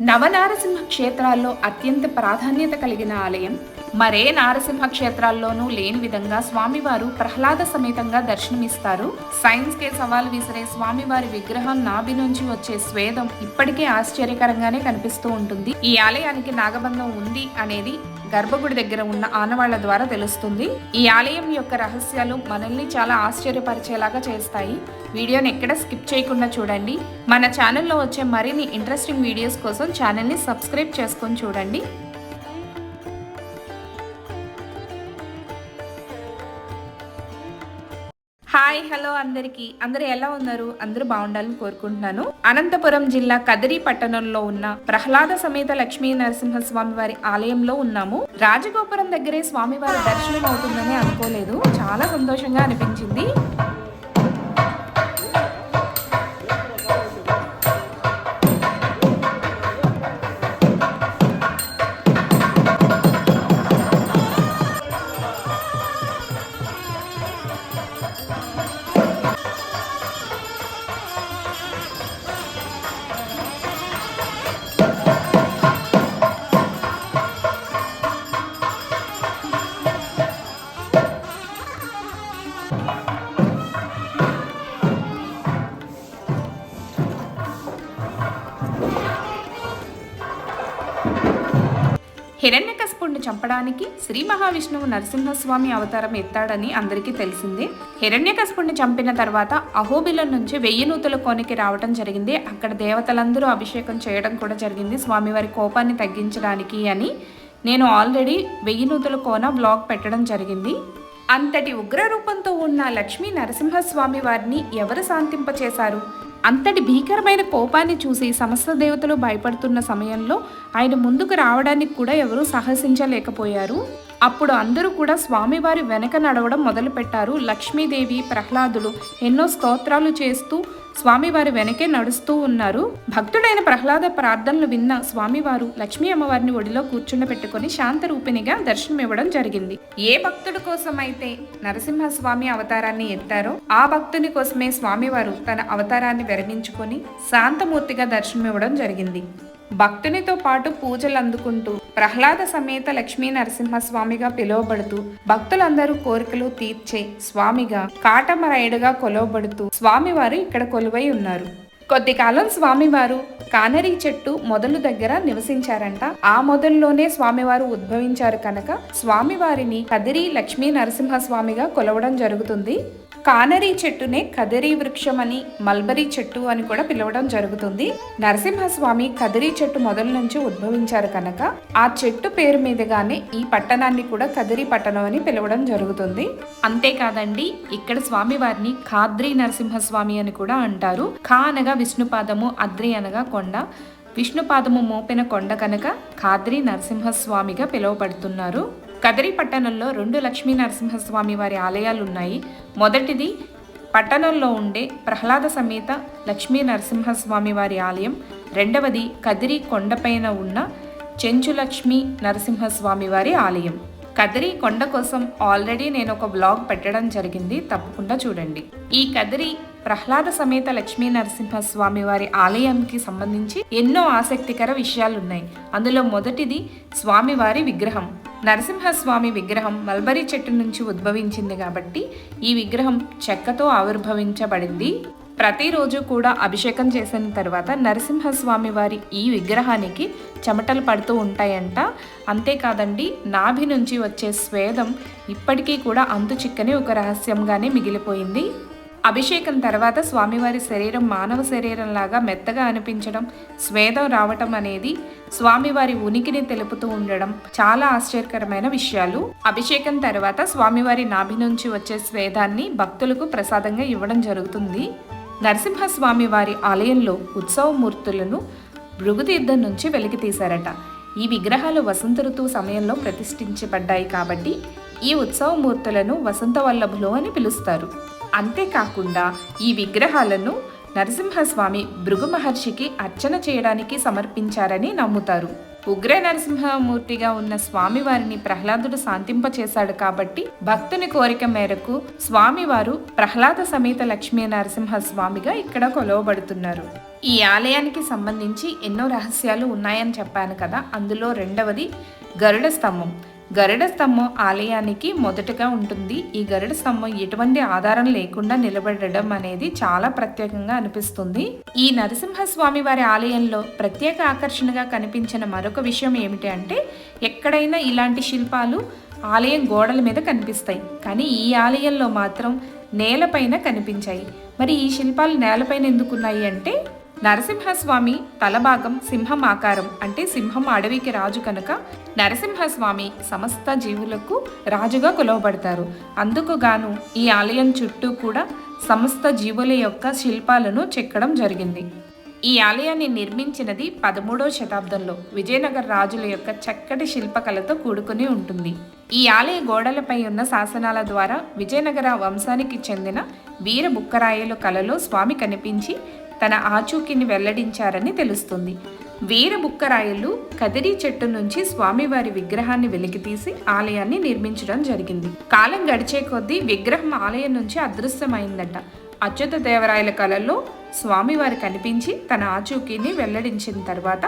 నవనారసింహ క్షేత్రాల్లో అత్యంత ప్రాధాన్యత కలిగిన ఆలయం మరే నారసింహ క్షేత్రాల్లోనూ లేని విధంగా స్వామివారు ప్రహ్లాద సమేతంగా దర్శనమిస్తారు. సైన్స్ కే సవాల్ విసిరే స్వామివారి విగ్రహం నాభి నుంచి వచ్చే స్వేదం ఇప్పటికే ఆశ్చర్యకరంగానే కనిపిస్తూ ఉంటుంది. ఈ ఆలయానికి నాగబంధం ఉంది అనేది గర్భగుడి దగ్గర ఉన్న ఆనవాళ్ళ ద్వారా తెలుస్తుంది. ఈ ఆలయం యొక్క రహస్యాలు మనల్ని చాలా ఆశ్చర్యపరిచేలాగా చేస్తాయి. వీడియోని ఎక్కడ స్కిప్ చేయకుండా చూడండి. మన ఛానల్లో వచ్చే మరిన్ని ఇంట్రెస్టింగ్ వీడియోస్ కోసం ఛానల్ని సబ్స్క్రైబ్ చేసుకొని చూడండి. హాయ్ హలో అందరికి. అందరు ఎలా ఉన్నారు? అందరూ బాగుండాలని కోరుకుంటున్నాను. అనంతపురం జిల్లా కదిరి పట్టణంలో ఉన్న ప్రహ్లాద సమేత లక్ష్మీ నరసింహస్వామి వారి ఆలయంలో ఉన్నాము. రాజగోపురం దగ్గరే స్వామివారి దర్శనం అవుతుందని అనుకోలేదు. చాలా సంతోషంగా అనిపించింది. హిరణ్యకశపుణ్ణి చంపడానికి శ్రీ మహావిష్ణువు నరసింహస్వామి అవతారం ఎత్తాడని అందరికీ తెలిసిందే. హిరణ్యకశపుణ్ణి చంపిన తర్వాత అహోబిల నుంచి వెయ్యి నూతుల కోనికి రావడం జరిగింది. అక్కడ దేవతలందరూ అభిషేకం చేయడం కూడా జరిగింది. స్వామివారి కోపాన్ని తగ్గించడానికి అని నేను ఆల్రెడీ వెయ్యి నూతుల కోన బ్లాగ్ పెట్టడం జరిగింది. అంతటి ఉగ్రరూపంతో ఉన్న లక్ష్మీ నరసింహస్వామి వారిని ఎవరు శాంతింపచేశారు? అంతటి భీకరమైన కోపాన్ని చూసి సమస్త దేవతలు భయపడుతున్న సమయంలో ఆయన ముందుకు రావడానికి కూడా ఎవరూ సాహసించలేకపోయారు. అప్పుడు అందరూ కూడా స్వామివారి వెనక నడవడం మొదలుపెట్టారు. లక్ష్మీదేవి ప్రహ్లాదులు ఎన్నో స్తోత్రాలు చేస్తూ స్వామివారి వెనకే నడుస్తూ ఉన్నారు. భక్తుడైన ప్రహ్లాద ప్రార్థనలు విన్న స్వామివారు లక్ష్మీ అమ్మవారిని ఒడిలో కూర్చుండబెట్టుకుని శాంత రూపిణిగా దర్శనమివ్వడం జరిగింది. ఏ భక్తుడి కోసమైతే నరసింహస్వామి అవతారాన్ని ఎత్తారో ఆ భక్తుని కోసమే స్వామివారు తన అవతారాన్ని విరమించుకొని శాంతమూర్తిగా దర్శనమివ్వడం జరిగింది. భక్తునితో పాటు పూజలు అందుకుంటూ ప్రహ్లాద సమేత లక్ష్మీ నరసింహస్వామిగా పిలువబడుతూ భక్తులందరూ కోరికలు తీర్చే స్వామిగా కాటమరాయుడుగా కొలవబడుతూ స్వామివారు ఇక్కడ కొలువై ఉన్నారు. కొద్ది కాలం స్వామివారు కానరీ చెట్టు మొదలు దగ్గర నివసించారంట. ఆ మొదల్లోనే స్వామివారు ఉద్భవించారు కనుక స్వామివారిని కదిరి లక్ష్మీ నరసింహస్వామిగా కొలవడం జరుగుతుంది. కానరీ చెట్టునే కదిరి వృక్షం అని మల్బరీ చెట్టు అని కూడా పిలవడం జరుగుతుంది. నరసింహస్వామి కదిరి చెట్టు మొదల నుంచి ఉద్భవించారు కనుక ఆ చెట్టు పేరు మీదుగానే ఈ పట్టణాన్ని కూడా కదిరి పట్టణం అని పిలవడం జరుగుతుంది. అంతేకాదండి ఇక్కడ స్వామివారిని ఖాద్రి నరసింహస్వామి అని కూడా అంటారు. ఖా అనగా విష్ణుపాదము అద్రి అనగా కొండ. విష్ణుపాదము మోపిన కొండ కనుక ఖాద్రి నరసింహస్వామిగా పిలువబడుతున్నారు. కదిరి పట్టణంలో రెండు లక్ష్మీ నరసింహస్వామి వారి ఆలయాలు ఉన్నాయి మొదటిది పట్టణంలో ఉండే ప్రహ్లాద సమేత లక్ష్మీ నరసింహస్వామి వారి ఆలయం. రెండవది కదిరి కొండపైన ఉన్న చెంచు లక్ష్మీ నరసింహస్వామి వారి ఆలయం. కదిరి కొండ కోసం ఆల్రెడీ నేను ఒక బ్లాగ్ పెట్టడం జరిగింది. తప్పకుండా చూడండి. ఈ కదిరి ప్రహ్లాద సమేత లక్ష్మీ నరసింహస్వామి వారి ఆలయానికి సంబంధించి ఎన్నో ఆసక్తికర విషయాలున్నాయి. అందులో మొదటిది స్వామివారి విగ్రహం. నరసింహస్వామి విగ్రహం మల్బరీ చెట్టు నుంచి ఉద్భవించింది కాబట్టి ఈ విగ్రహం చెక్కతో ఆవిర్భవించబడింది. ప్రతిరోజు కూడా అభిషేకం చేసిన తర్వాత నరసింహస్వామి వారి ఈ విగ్రహానికి చెమటలు పడుతూ ఉంటాయంట. అంతేకాదండి నాభి నుంచి వచ్చే స్వేదం ఇప్పటికీ కూడా అంతు చిక్కని ఒక రహస్యంగానే మిగిలిపోయింది. అభిషేకం తర్వాత స్వామివారి శరీరం మానవ శరీరంలాగా మెత్తగా అనిపించడం స్వేదం రావటం అనేది స్వామివారి ఉనికిని తెలుపుతూ ఉండడం చాలా ఆశ్చర్యకరమైన విషయాలు. అభిషేకం తర్వాత స్వామివారి నాభి నుంచి వచ్చే స్వేదాన్ని భక్తులకు ప్రసాదంగా ఇవ్వడం జరుగుతుంది. నరసింహస్వామి వారి ఆలయంలో ఉత్సవమూర్తులను భృగుతీర్థం నుంచి వెలికి తీశారట. ఈ విగ్రహాలు వసంత ఋతువు సమయంలో ప్రతిష్ఠించబడ్డాయి కాబట్టి ఈ ఉత్సవమూర్తులను వసంత వల్లభులు అని పిలుస్తారు. అంతేకాకుండా ఈ విగ్రహాలను నరసింహస్వామి భృగు మహర్షికి అర్చన చేయడానికి సమర్పించారని నమ్ముతారు. ఉగ్ర నరసింహమూర్తిగా ఉన్న స్వామివారిని ప్రహ్లాదుడు శాంతింపచేశాడు కాబట్టి భక్తుని కోరిక మేరకు స్వామివారు ప్రహ్లాద సమేత లక్ష్మీ నరసింహ స్వామిగా ఇక్కడ కొలవబడుతున్నారు. ఈ ఆలయానికి సంబంధించి ఎన్నో రహస్యాలు ఉన్నాయని చెప్పాను కదా అందులో రెండవది గరుడ స్తంభం. గరుడ స్తంభం ఆలయానికి మొదటగా ఉంటుంది. ఈ గరుడ స్తంభం ఎటువంటి ఆధారం లేకుండా నిలబడడం అనేది చాలా ప్రత్యేకంగా అనిపిస్తుంది. ఈ నరసింహస్వామి వారి ఆలయంలో ప్రత్యేక ఆకర్షణగా కనిపించిన మరొక విషయం ఏమిటి అంటే ఎక్కడైనా ఇలాంటి శిల్పాలు ఆలయం గోడల మీద కనిపిస్తాయి. కానీ ఈ ఆలయంలో మాత్రం నేలపైన కనిపించాయి. మరి ఈ శిల్పాలు నేలపైన ఎందుకున్నాయి అంటే నరసింహస్వామి తలభాగం సింహం ఆకారం అంటే సింహం అడవికి రాజు కనుక నరసింహస్వామి సమస్త జీవులకు రాజుగా కొలవబడతారు. అందుకు గాను ఈ ఆలయం చుట్టూ కూడా సమస్త జీవుల యొక్క శిల్పాలను చెక్కడం జరిగింది. ఈ ఆలయాన్ని నిర్మించినది పదమూడవ శతాబ్దంలో విజయనగర రాజుల యొక్క చక్కటి శిల్పకళతో కూడుకుని ఉంటుంది. ఈ ఆలయ గోడలపై ఉన్న శాసనాల ద్వారా విజయనగర వంశానికి చెందిన వీర బుక్కరాయలు కళలో స్వామి కనిపించి తన ఆచూకీని వెల్లడించారని తెలుస్తుంది. వీర బుక్కరాయలు కదిరి చెట్టు నుంచి స్వామివారి విగ్రహాన్ని వెలికితీసి ఆలయాన్ని నిర్మించడం జరిగింది. కాలం గడిచే కొద్దీ విగ్రహం ఆలయం నుంచి అదృశ్యమైందట. అచ్యుత దేవరాయల కళలో స్వామివారి కనిపించి తన ఆచూకీని వెల్లడించిన తర్వాత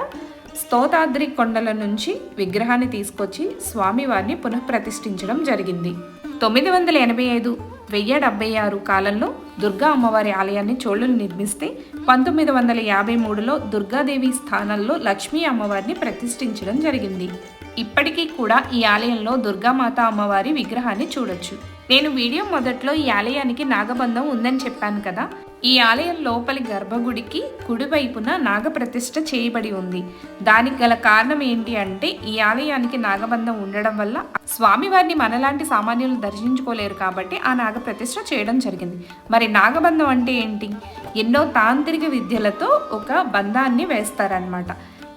స్తోతాద్రి కొండల నుంచి విగ్రహాన్ని తీసుకొచ్చి స్వామివారిని పునఃప్రతిష్ఠించడం జరిగింది. తొమ్మిది వందల ఎనభై ఐదు వెయ్యి డెబ్బై ఆరు కాలంలో దుర్గా అమ్మవారి ఆలయాన్ని చోళులు నిర్మిస్తే పంతొమ్మిది వందల యాభై మూడులో దుర్గాదేవి స్థానంలో లక్ష్మీ అమ్మవారిని ప్రతిష్ఠించడం జరిగింది. ఇప్పటికీ కూడా ఈ ఆలయంలో దుర్గామాత అమ్మవారి విగ్రహాన్ని చూడొచ్చు. నేను వీడియో మొదట్లో ఈ ఆలయానికి నాగబంధం ఉందని చెప్పాను కదా. ఈ ఆలయం లోపలి గర్భగుడికి కుడివైపున నాగప్రతిష్ఠ చేయబడి ఉంది. దానికి గల కారణం ఏంటి అంటే ఈ ఆలయానికి నాగబంధం ఉండడం వల్ల స్వామివారిని మనలాంటి సామాన్యులు దర్శించుకోలేరు కాబట్టి ఆ నాగప్రతిష్ఠ చేయడం జరిగింది. మరి నాగబంధం అంటే ఏంటి? ఎన్నో తాంత్రిక విద్యలతో ఒక బంధాన్ని వేస్తారనమాట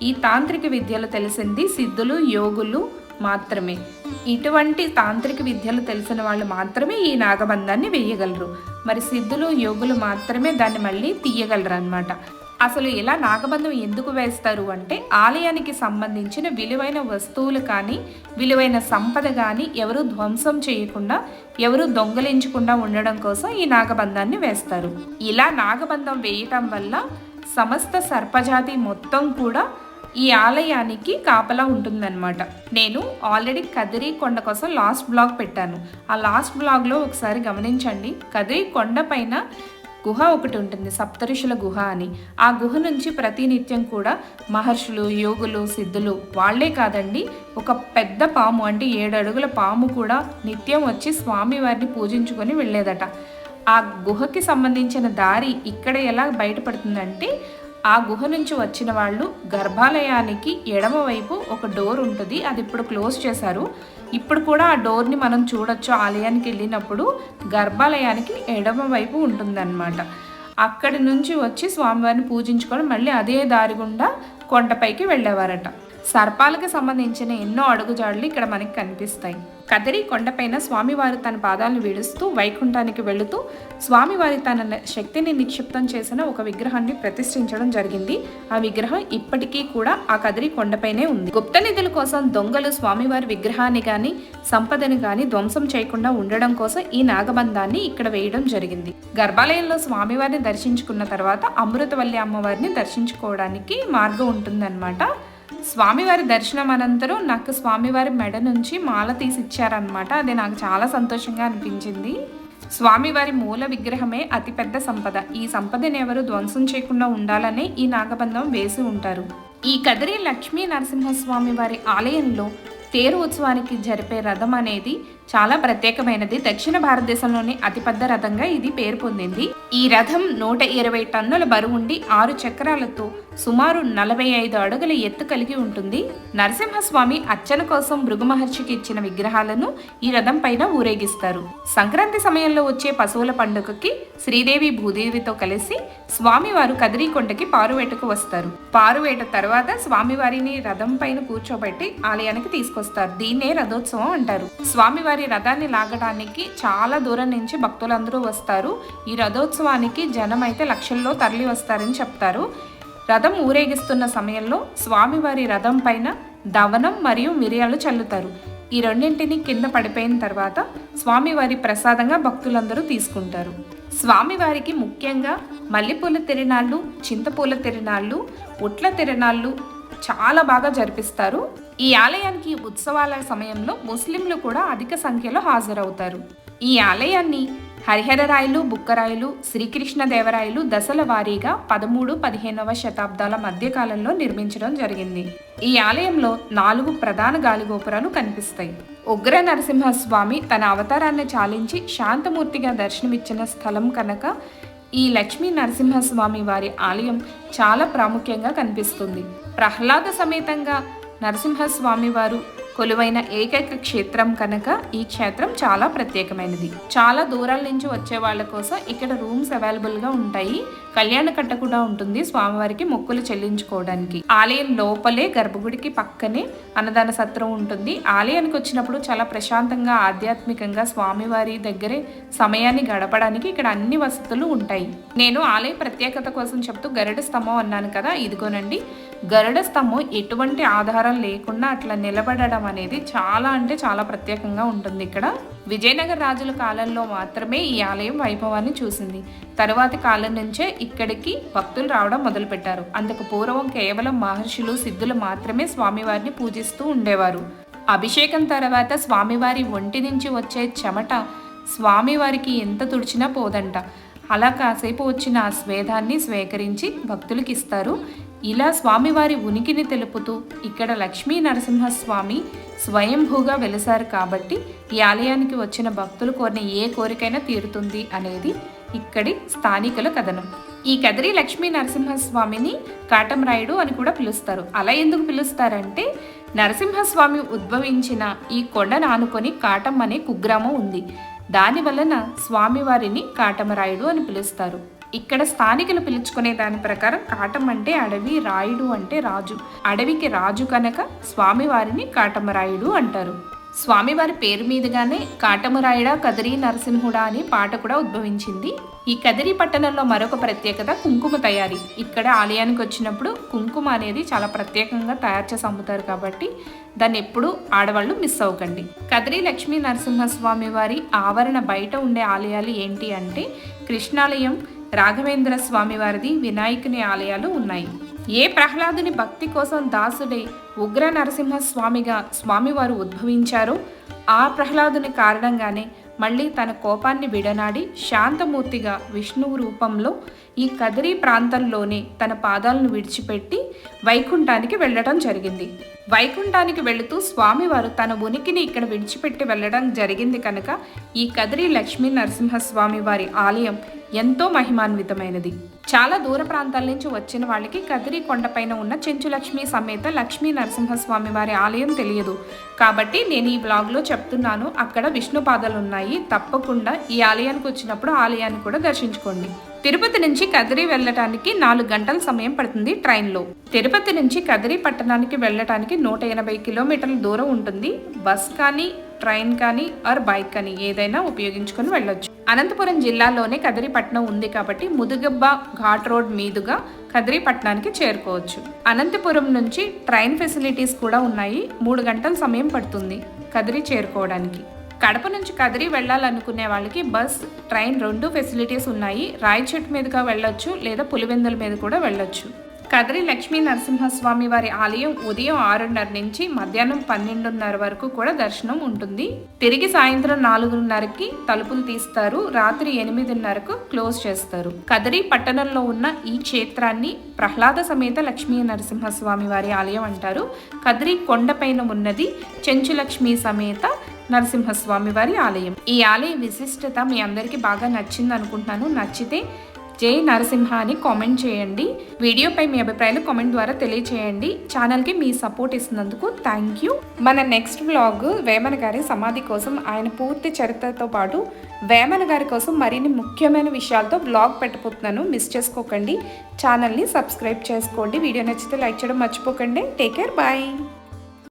ఈ తాంత్రిక విద్యలు తెలిసింది సిద్ధులు యోగులు మాత్రమే. ఇటువంటి తాంత్రిక విద్యలు తెలిసిన వాళ్ళు మాత్రమే ఈ నాగబంధాన్ని వేయగలరు. మరి సిద్ధులు యోగులు మాత్రమే దాన్ని మళ్ళీ తీయగలరు అనమాట అసలు ఇలా నాగబంధం ఎందుకు వేస్తారు అంటే ఆలయానికి సంబంధించిన విలువైన వస్తువులు కానీ విలువైన సంపద కానీ ఎవరు ధ్వంసం చేయకుండా ఎవరు దొంగలించకుండా ఉండడం కోసం ఈ నాగబంధాన్ని వేస్తారు. ఇలా నాగబంధం వేయటం వల్ల సమస్త సర్పజాతి మొత్తం కూడా ఈ ఆలయానికి కాపలా ఉంటుందన్నమాట. నేను ఆల్రెడీ కదిరి కొండ కోసం లాస్ట్ బ్లాగ్ పెట్టాను. ఆ లాస్ట్ బ్లాగ్లో ఒకసారి గమనించండి. కదిరి కొండ పైన గుహ ఒకటి ఉంటుంది సప్తఋషుల గుహ అని. ఆ గుహ నుంచి ప్రతినిత్యం కూడా మహర్షులు యోగులు సిద్ధులు వాళ్ళే కాదండి ఒక పెద్ద పాము అంటే ఏడు అడుగుల పాము కూడా నిత్యం వచ్చి స్వామివారిని పూజించుకొని వెళ్ళేదట. ఆ గుహకి సంబంధించిన దారి ఇక్కడ ఎలా బయటపడుతుందంటే ఆ గుహ నుంచి వచ్చిన వాళ్ళు గర్భాలయానికి ఎడమవైపు ఒక డోర్ ఉంటుంది. అది ఇప్పుడు క్లోజ్ చేశారు. ఇప్పుడు కూడా ఆ డోర్ని మనం చూడొచ్చు. ఆలయానికి వెళ్ళినప్పుడు గర్భాలయానికి ఎడమవైపు ఉంటుందన్నమాట. అక్కడి నుంచి వచ్చి స్వామివారిని పూజించుకొని మళ్ళీ అదే దారి గుండా కొండపైకి వెళ్ళేవారట. సర్పాలకు సంబంధించిన ఎన్నో అడుగుజాడులు ఇక్కడ మనకి కనిపిస్తాయి. కదిరి కొండపైన స్వామివారు తన పాదాలను విడుస్తూ వైకుంఠానికి వెళుతూ స్వామివారి తన శక్తిని నిక్షిప్తం చేసిన ఒక విగ్రహాన్ని ప్రతిష్ఠించడం జరిగింది. ఆ విగ్రహం ఇప్పటికీ కూడా ఆ కదిరి కొండపైనే ఉంది. గుప్త నిధుల కోసం దొంగలు స్వామివారి విగ్రహాన్ని గాని సంపదని గాని ధ్వంసం చేయకుండా ఉండడం కోసం ఈ నాగబంధాన్ని ఇక్కడ వేయడం జరిగింది. గర్భాలయంలో స్వామివారిని దర్శించుకున్న తర్వాత అమృతవల్లి అమ్మవారిని దర్శించుకోవడానికి మార్గం ఉంటుందన్నమాట. స్వామివారి దర్శనం అనంతరం నాకు స్వామివారి మెడ నుంచి మాల తీసి ఇచ్చారనమాట అది నాకు చాలా సంతోషంగా అనిపించింది. స్వామివారి మూల విగ్రహమే అతిపెద్ద సంపద. ఈ సంపదని ఎవరు ధ్వంసం చేయకుండా ఉండాలనే ఈ నాగబంధం వేసి ఉంటారు. ఈ కదిరి లక్ష్మీ నరసింహస్వామి వారి ఆలయంలో తేరు ఉత్సవానికి జరిపే రథం అనేది చాలా ప్రత్యేకమైనది. దక్షిణ భారతదేశంలోని అతిపెద్ద రథంగా ఇది పేరు పొందింది. ఈ రథం నూట ఇరవై టన్నుల బరువుండి ఆరు చక్రాలతో సుమారు నలభై ఐదు అడుగుల ఎత్తు కలిగి ఉంటుంది. నరసింహస్వామి అర్చన కోసం భృగు మహర్షికి ఇచ్చిన విగ్రహాలను ఈ రథం పైన ఊరేగిస్తారు. సంక్రాంతి సమయంలో వచ్చే పశువుల పండుగకి శ్రీదేవి భూదేవితో కలిసి స్వామివారు కదిరికొండకి పారువేటకు వస్తారు. పారువేట తర్వాత స్వామివారిని రథం పైన కూర్చోబెట్టి ఆలయానికి తీసుకొస్తారు. దీన్నే రథోత్సవం అంటారు. స్వామివారి రథాన్ని లాగడానికి చాలా దూరం నుంచి భక్తులందరూ వస్తారు. ఈ రథోత్సవం రథోత్సవానికి జనం అయితే లక్షల్లో తరలి వస్తారని చెప్తారు. రథం ఊరేగిస్తున్న సమయంలో స్వామివారి రథం పైన దవనం మరియు మిరియాలు చల్లుతారు. ఈ రెండింటిని కింద పడిపోయిన తర్వాత స్వామివారి ప్రసాదంగా భక్తులందరూ తీసుకుంటారు. స్వామివారికి ముఖ్యంగా మల్లెపూల తిరణాళ్ళు చింతపూల తిరణాళ్ళు ఉట్ల తిరణాళ్ళు చాలా బాగా జరిపిస్తారు. ఈ ఆలయానికి ఉత్సవాల సమయంలో ముస్లింలు కూడా అధిక సంఖ్యలో హాజరవుతారు. ఈ ఆలయాన్ని హరిహరరాయలు బుక్కరాయలు శ్రీకృష్ణదేవరాయలు దశల వారీగా పదమూడు పదిహేనవ శతాబ్దాల మధ్యకాలంలో నిర్మించడం జరిగింది. ఈ ఆలయంలో నాలుగు ప్రధాన గాలిగోపురాలు కనిపిస్తాయి. ఉగ్ర నరసింహస్వామి తన అవతారాన్ని చాలించి శాంతమూర్తిగా దర్శనమిచ్చిన స్థలం కనుక ఈ లక్ష్మీ నరసింహస్వామి వారి ఆలయం చాలా ప్రాముఖ్యంగా కనిపిస్తుంది. ప్రహ్లాద సమేతంగా నరసింహస్వామి వారు కొలువైన ఏకైక క్షేత్రం కనుక ఈ క్షేత్రం చాలా ప్రత్యేకమైనది. చాలా దూరాల నుంచి వచ్చే వాళ్ళ కోసం ఇక్కడ రూమ్స్ అవైలబుల్గా ఉంటాయి. కళ్యాణ కట్ట కూడా ఉంటుంది స్వామివారికి మొక్కులు చెల్లించుకోవడానికి. ఆలయం లోపలే గర్భగుడికి పక్కనే అన్నదాన సత్రం ఉంటుంది. ఆలయానికి వచ్చినప్పుడు చాలా ప్రశాంతంగా ఆధ్యాత్మికంగా స్వామివారి దగ్గరే సమయాన్ని గడపడానికి ఇక్కడ అన్ని వసతులు ఉంటాయి. నేను ఆలయ ప్రత్యేకత కోసం చెప్తూ గరుడ స్తంభం అన్నాను కదా ఇదిగోనండి. గరుడ స్తంభం ఎటువంటి ఆధారం లేకుండా అట్లా నిలబడడం అనేది చాలా అంటే చాలా ప్రత్యేకంగా ఉంటుంది ఇక్కడ. విజయనగర రాజుల కాలంలో మాత్రమే ఈ ఆలయం వైభవాన్ని చూసింది. తరువాతి కాలం నుంచే ఇక్కడికి భక్తులు రావడం మొదలుపెట్టారు. అందుకు పూర్వం కేవలం మహర్షులు సిద్ధులు మాత్రమే స్వామివారిని పూజిస్తూ ఉండేవారు. అభిషేకం తర్వాత స్వామివారి ఒంటి నుంచి వచ్చే చెమట స్వామివారికి ఎంత తుడిచినా పోదంట. అలా కాసేపు వచ్చిన ఆ స్వేదాన్ని స్వీకరించి భక్తులకి ఇస్తారు ఇలా స్వామివారి ఉనికిని తెలుపుతూ ఇక్కడ లక్ష్మీ నరసింహస్వామి స్వయంభూగా వెలిసారు కాబట్టి ఈ ఆలయానికి వచ్చిన భక్తులు కోరిన ఏ కోరికైనా తీరుతుంది అనేది ఇక్కడి స్థానికుల కథనం. ఈ కదిరి లక్ష్మీ నరసింహస్వామిని కాటమరాయుడు అని కూడా పిలుస్తారు. అలా ఎందుకు పిలుస్తారంటే నరసింహస్వామి ఉద్భవించిన ఈ కొండను ఆనుకొని కాటం అనే కుగ్రామం ఉంది. దాని వలన స్వామివారిని కాటమరాయుడు అని పిలుస్తారు. ఇక్కడ స్థానికులు పిలుచుకునే దాని ప్రకారం కాటం అంటే అడవి రాయుడు అంటే రాజు. అడవికి రాజు కనుక స్వామివారిని కాటమరాయుడు అంటారు. స్వామివారి పేరు మీదుగానే కాటమరాయుడ కదిరి నరసింహుడా అని పాట కూడా ఉద్భవించింది. ఈ కదిరి పట్టణంలో మరొక ప్రత్యేకత కుంకుమ తయారీ. ఇక్కడ ఆలయానికి వచ్చినప్పుడు కుంకుమ అనేది చాలా ప్రత్యేకంగా తయారు చేసి అమ్ముతారు కాబట్టి దాన్ని ఎప్పుడు ఆడవాళ్ళు మిస్ అవ్వకండి. కదిరి లక్ష్మీ నరసింహస్వామి వారి ఆవరణ బయట ఉండే ఆలయాలు ఏంటి అంటే కృష్ణాలయం రాఘవేంద్ర స్వామివారిది వినాయకుని ఆలయాలు ఉన్నాయి. ఏ ప్రహ్లాదుని భక్తి కోసం దాసుడై ఉగ్ర నరసింహస్వామిగా స్వామివారు ఉద్భవించారో ఆ ప్రహ్లాదుని కారణంగానే మళ్ళీ తన కోపాన్ని విడనాడి శాంతమూర్తిగా విష్ణువు రూపంలో ఈ కదిరి ప్రాంతంలోనే తన పాదాలను విడిచిపెట్టి వైకుంఠానికి వెళ్ళడం జరిగింది. వైకుంఠానికి వెళుతూ స్వామివారు తన ఉనికిని ఇక్కడ విడిచిపెట్టి వెళ్ళడం జరిగింది కనుక ఈ కదిరి లక్ష్మీ నరసింహస్వామి వారి ఆలయం ఎంతో మహిమాన్వితమైనది. చాలా దూర ప్రాంతాల నుంచి వచ్చిన వాళ్ళకి కదిరి కొండపైన ఉన్న చెంచులక్ష్మి సమేత లక్ష్మీ నరసింహస్వామి వారి ఆలయం తెలియదు. కాబట్టి నేను ఈ బ్లాగ్లో చెప్తున్నాను అక్కడ విష్ణు పాదాలు ఉన్నాయి తప్పకుండా ఈ ఆలయానికి వచ్చినప్పుడు ఆలయాన్ని కూడా దర్శించుకోండి. తిరుపతి నుంచి కదిరి వెళ్ళటానికి నాలుగు గంటల సమయం పడుతుంది ట్రైన్లో. తిరుపతి నుంచి కదిరి పట్టణానికి వెళ్ళటానికి నూట ఎనభై కిలోమీటర్ల దూరం ఉంటుంది. బస్ కానీ ట్రైన్ కానీ ఆర్ బైక్ కానీ ఏదైనా ఉపయోగించుకొని వెళ్ళొచ్చు. అనంతపురం జిల్లాలోనే కదిరిపట్నం ఉంది కాబట్టి ముదుగబ్బ ఘాట్ రోడ్ మీదుగా కదిరిపట్నానికి చేరుకోవచ్చు. అనంతపురం నుంచి ట్రైన్ ఫెసిలిటీస్ కూడా ఉన్నాయి. మూడు గంటల సమయం పడుతుంది కదిరి చేరుకోవడానికి. కడప నుంచి కదిరి వెళ్ళాలనుకునే వాళ్ళకి బస్ ట్రైన్ రెండు ఫెసిలిటీస్ ఉన్నాయి. రాయచెట్టు మీదుగా వెళ్ళొచ్చు లేదా పులివెందుల మీద కూడా వెళ్ళొచ్చు. కదిరి లక్ష్మీ నరసింహస్వామి వారి ఆలయం ఉదయం ఆరున్నర నుంచి మధ్యాహ్నం పన్నెండున్నర వరకు కూడా దర్శనం ఉంటుంది. తిరిగి సాయంత్రం నాలుగున్నరకి తలుపులు తీస్తారు. రాత్రి ఎనిమిదిన్నరకు క్లోజ్ చేస్తారు. కదిరి పట్టణంలో ఉన్న ఈ క్షేత్రాన్ని ప్రహ్లాద సమేత లక్ష్మీ నరసింహస్వామి వారి ఆలయం అంటారు. కదిరి కొండపైన ఉన్నది చెంచులక్ష్మి సమేత నరసింహస్వామి వారి ఆలయం. ఈ ఆలయ విశిష్టత మీ అందరికీ బాగా నచ్చింది అనుకుంటున్నాను నచ్చితే జై నరసింహ అని కామెంట్ చేయండి. వీడియోపై మీ అభిప్రాయాలు కామెంట్ ద్వారా తెలియచేయండి. ఛానల్కి మీ సపోర్ట్ ఇస్తున్నందుకు థ్యాంక్ యూ. మన నెక్స్ట్ బ్లాగ్ వేమన గారి సమాధి కోసం ఆయన పూర్తి చరిత్రతో పాటు వేమన గారి కోసం మరిన్ని ముఖ్యమైన విషయాలతో బ్లాగ్ పెట్టబోతున్నాను. మిస్ చేసుకోకండి. ఛానల్ని సబ్స్క్రైబ్ చేసుకోండి. వీడియో నచ్చితే లైక్ చేయడం మర్చిపోకండి. Take care. బాయ్.